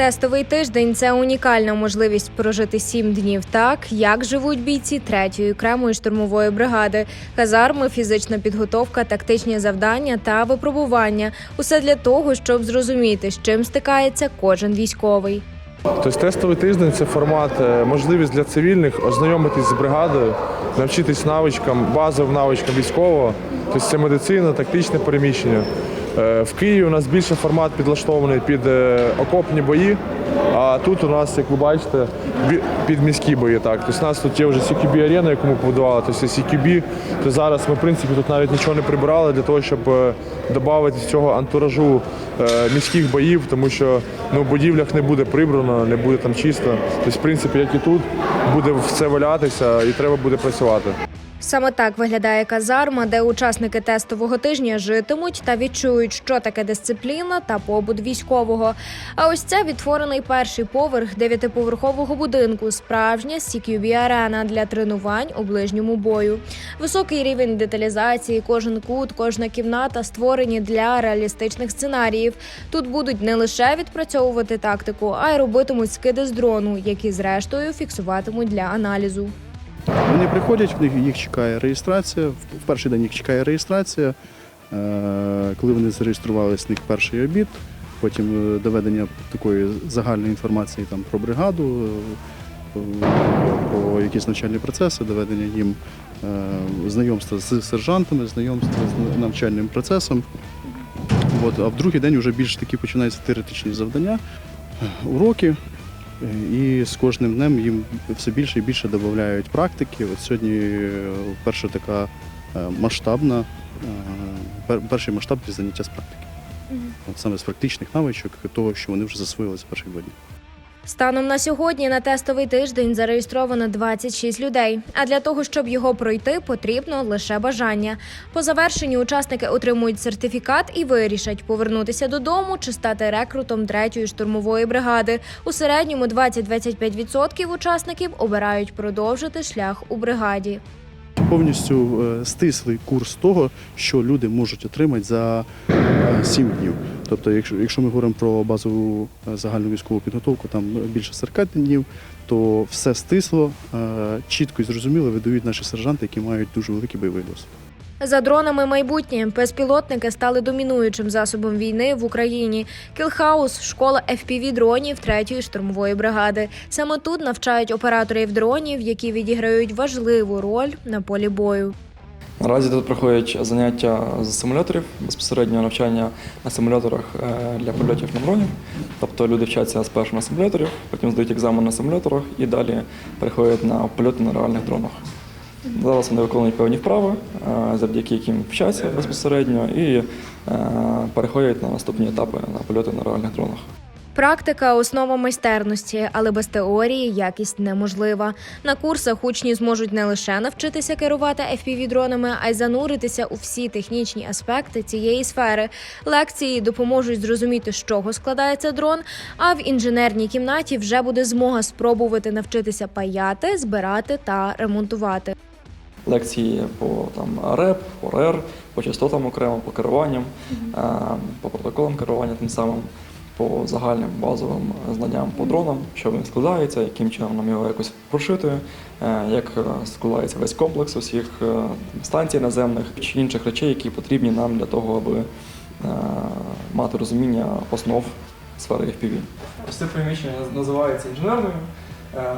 Тестовий тиждень це унікальна можливість прожити сім днів так, як живуть бійці третьої окремої штурмової бригади. Казарми, фізична підготовка, тактичні завдання та випробування усе для того, щоб зрозуміти, з чим стикається кожен військовий. Тобто тестовий тиждень це формат, е, можливість для цивільних ознайомитись з бригадою, навчитись навичкам, базовим навичкам військового, тобто це медицина, тактичне переміщення. Е, В Києві у нас більше формат підлаштований під е, окопні бої, а тут у нас, як ви бачите, під міські бої. Так. Тобто у нас тут є вже CQB арена, яку ми побудували, тобто CQB, то зараз ми в принципі тут навіть нічого не прибирали для того, щоб е, додати з цього антуражу міських боїв, тому що ну, в будівлях не буде прибрано, не буде там чисто. Тобто, в принципі, як і тут, буде все валятися і треба буде працювати. Саме так виглядає казарма, де учасники тестового тижня житимуть та відчують, що таке дисципліна та побут військового. А ось це відтворений перший поверх дев'ятиповерхового будинку, справжня CQB арена для тренувань у ближньому бою. Високий рівень деталізації, кожен кут, кожна кімната створені для реалістичних сценаріїв. Тут будуть не лише відпрацьовувати тактику, а й робитимуть скиди з дрону, які зрештою фіксуватимуть для аналізу. Вони приходять, їх чекає реєстрація. В перший день їх чекає реєстрація. Е, Коли вони зареєструвалися, них перший обід, потім е, доведення такої загальної інформації там, про бригаду, е, про якісь навчальні процеси, доведення їм знайомства з сержантами, знайомства з навчальним процесом. От, а в другий день вже більш такі починаються теоретичні завдання, уроки. І з кожним днем їм все більше і більше додають практики. От сьогодні е, перша така е, масштабна, е, перший масштаб для заняття з практики. От саме з практичних навичок, того, що вони вже засвоїли за перших два дні. Станом на сьогодні на тестовий тиждень зареєстровано 26 людей. А для того, щоб його пройти, потрібно лише бажання. По завершенні учасники отримують сертифікат і вирішать повернутися додому чи стати рекрутом третьої штурмової бригади. У середньому 20-25% учасників обирають продовжити шлях у бригаді. Повністю е, стислий курс того, що люди можуть отримати за 7 днів. Тобто, якщо, якщо ми говоримо про базову е, загальну військову підготовку, там більше 40 днів, то все стисло, е, чітко і зрозуміло видають наші сержанти, які мають дуже великий бойовий досвід. За дронами майбутнє безпілотники стали домінуючим засобом війни в Україні. Кілхаус школа fpv дронів третьої штурмової бригади. Саме тут навчають операторів дронів, які відіграють важливу роль на полі бою. Наразі тут проходять заняття з симуляторів, безпосередньо навчання на симуляторах е, для польотів на дронів. Тобто люди вчаться спершу на симуляторів, потім здають екзамен на симуляторах і далі переходять на польоти на реальних дронах. Зараз вони виконують певні вправи, е, завдяки яким вчаться безпосередньо і е, переходять на наступні етапи на польоти на реальних дронах. Практика основа майстерності, але без теорії якість неможлива. На курсах учні зможуть не лише навчитися керувати fpv дронами, а й зануритися у всі технічні аспекти цієї сфери. Лекції допоможуть зрозуміти, з чого складається дрон. А в інженерній кімнаті вже буде змога спробувати навчитися паяти, збирати та ремонтувати. лекції по там РЕП, по РЕР, по частотам окремо, по керуванням, е, по протоколам керування тим самим, по загальним базовим знанням по дронам, що він складається, яким чином нам його якось прошити, е, як е, складається весь комплекс усіх е, станцій наземних чи інших речей, які потрібні нам для того, аби мати розуміння основ сфери FPV. Це приміщення називається інженерною.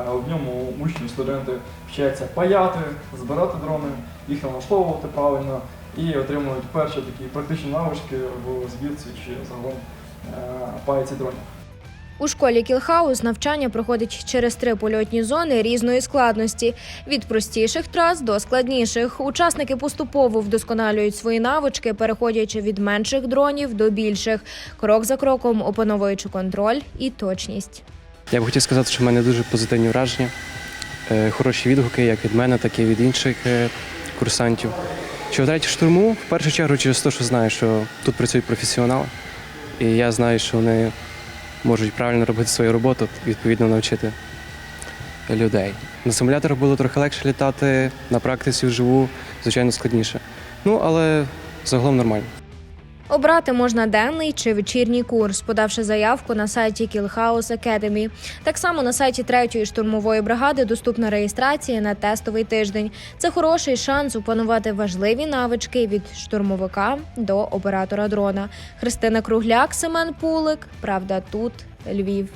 В ньому учні, студенти вчаться паяти, збирати дрони, їх налаштовувати правильно і отримують перші такі практичні навички в збірці чи загалом е, паяці дронів. У школі Кілхаус навчання проходить через три польотні зони різної складності від простіших трас до складніших. Учасники поступово вдосконалюють свої навички, переходячи від менших дронів до більших, крок за кроком опановуючи контроль і точність. Я б хотів сказати, що в мене дуже позитивні враження, Е, хороші відгуки як від мене, так і від інших е, курсантів. Що в третій штурму, в першу чергу, через те, що знаю, що тут працюють професіонали, і я знаю, що вони можуть правильно робити свою роботу, відповідно навчити людей. На симуляторах було трохи легше літати, на практиці вживу, звичайно, складніше. Ну, але загалом нормально. Обрати можна денний чи вечірній курс, подавши заявку на сайті Killhouse Academy. Так само на сайті третьої штурмової бригади доступна реєстрація на тестовий тиждень. Це хороший шанс опанувати важливі навички від штурмовика до оператора дрона. Христина Кругляк, Семен Пулик. Правда, тут Львів.